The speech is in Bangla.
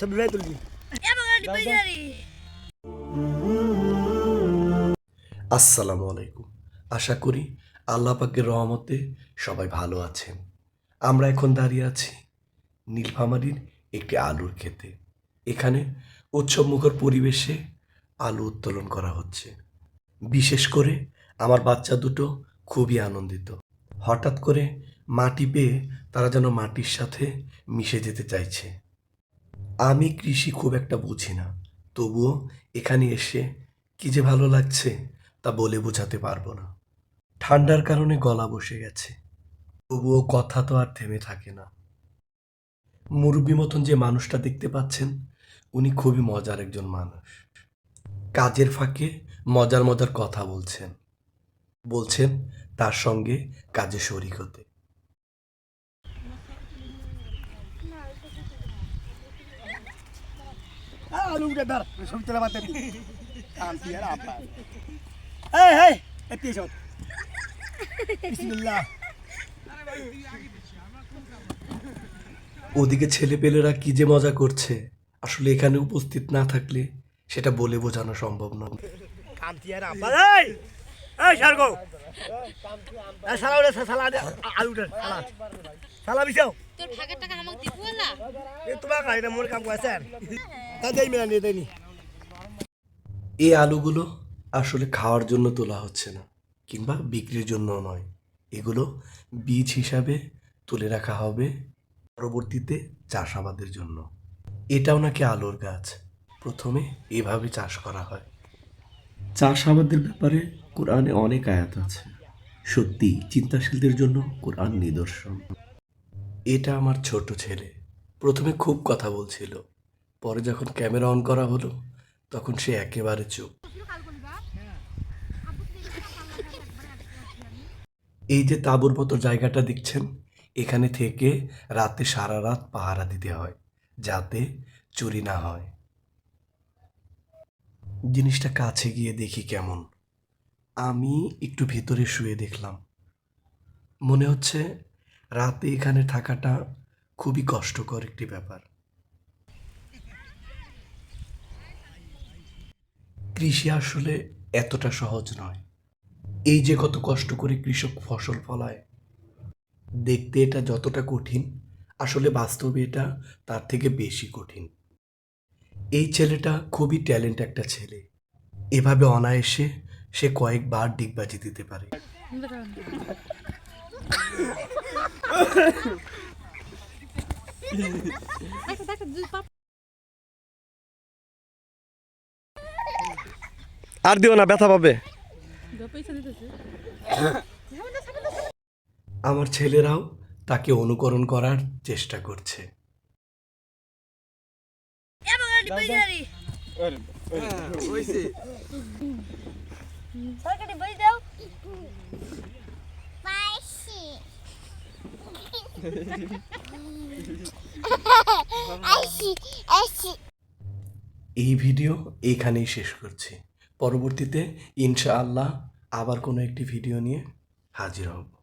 ছবি তুলবি আসসালামু আলাইকুম। আশা করি আল্লাহ পাকের রহমতে সবাই ভালো আছেন। আমরা এখন দাঁড়িয়ে আছি নীলফামারীর একটি আলুর ক্ষেতে। এখানে উৎসবমুখর পরিবেশে আলু উত্তোলন করা হচ্ছে। বিশেষ করে আমার বাচ্চা দুটো খুবই আনন্দিত। হঠাৎ করে মাটি পেয়ে তারা যেন মাটির সাথে মিশে যেতে চাইছে। আমি কৃষি খুব একটা বুঝি না, তবুও এখানে এসে কি যে ভালো লাগছে তা বলে বোঝাতে পারব না। ঠান্ডার কারণে গলা বসে গেছে, তবুও কথা তো আর থেমে থাকে না। মুরব্বী মতন যে মানুষটা দেখতে পাচ্ছেন উনি খুবই মজার একজন মানুষ। কাজের ফাঁকে মজার মজার কথা বলছেন। বলছেন তার সঙ্গে কাজে শরিক হতে। ওদিকে ছেলেপেলেরা কি যে মজা করছে। আসলে এখানে উপস্থিত না থাকলে সেটা বলে বোঝানো সম্ভব নয়। এই আলুগুলো আসলে খাওয়ার জন্য তোলা হচ্ছে না কিংবা বিক্রির জন্য নয়। এগুলো বীজ হিসাবে তুলে রাখা হবে পরবর্তীতে চাষাবাদের জন্য। এটাও নাকি আলুর গাছ। প্রথমে এভাবে চাষ করা হয়। চাষাবাদের ব্যাপারে কোরআনে অনেক আয়াত আছে। সত্যি চিন্তাশীলদের জন্য কোরআন নিদর্শন। এটা আমার ছোট ছেলে। প্রথমে খুব কথা বলছিল। পরে যখন ক্যামেরা অন করা হলো তখন সে একেবারে চুপ। এই যে তাঁবুর মতো জায়গাটা দেখছেন এখানে থেকে রাতে সারা রাত পাহারা দিতে হয়। যাতে চুরি না হয়। জিনিসটা কাছে গিয়ে দেখি কেমন। আমি একটু ভিতরে শুয়ে দেখলাম। মনে হচ্ছে রাতে এখানে থাকাটা খুবই কষ্টকর একটি ব্যাপার। কৃষি আসলে এতটা সহজ নয়। এই যে কত কষ্ট করে কৃষক ফসল ফলায়, দেখতে এটা যতটা কঠিন আসলে বাস্তবে এটা তার থেকে বেশি কঠিন। এই ছেলেটা খুবই ট্যালেন্ট একটা ছেলে। এভাবে অনায়াসে সে কয়েকবার ডিগবাজি দিতে পারে। আর দিও না ব্যথা পাবে। আমার ছেলেরাও তাকে অনুকরণ করার চেষ্টা করছে। এই ভিডিও এখানেই শেষ করছি। পরবর্তীতে ইনশাআল্লাহ আবার কোনো একটি ভিডিও নিয়ে হাজির হব।